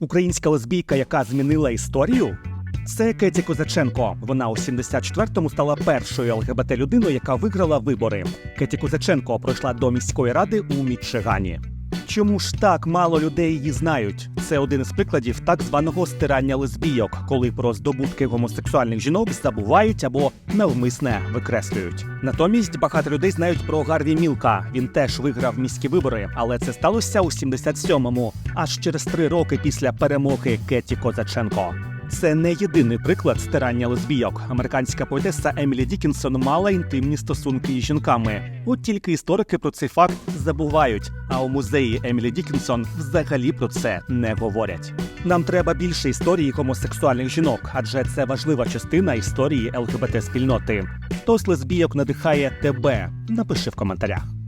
Українська лесбійка, яка змінила історію. Це Кеті Козаченко. Вона у 74-му стала першою ЛГБТ людиною, яка виграла вибори. Кеті Козаченко пройшла до міської ради у Мічигані. Чому ж так мало людей її знають? Це один із прикладів так званого стирання лесбійок, коли про здобутки гомосексуальних жінок забувають або навмисне викреслюють. Натомість багато людей знають про Гарві Мілка. Він теж виграв міські вибори, але це сталося у 77-му, аж через три роки після перемоги Кеті Козаченко. Це не єдиний приклад стирання лесбійок. Американська поетеса Емілі Дікінсон мала інтимні стосунки із жінками. От тільки історики про цей факт забувають. А у музеї Емілі Дікінсон взагалі про це не говорять. Нам треба більше історії гомосексуальних жінок, адже це важлива частина історії ЛГБТ спільноти. Хто з лесбійок надихає тебе? Напиши в коментарях.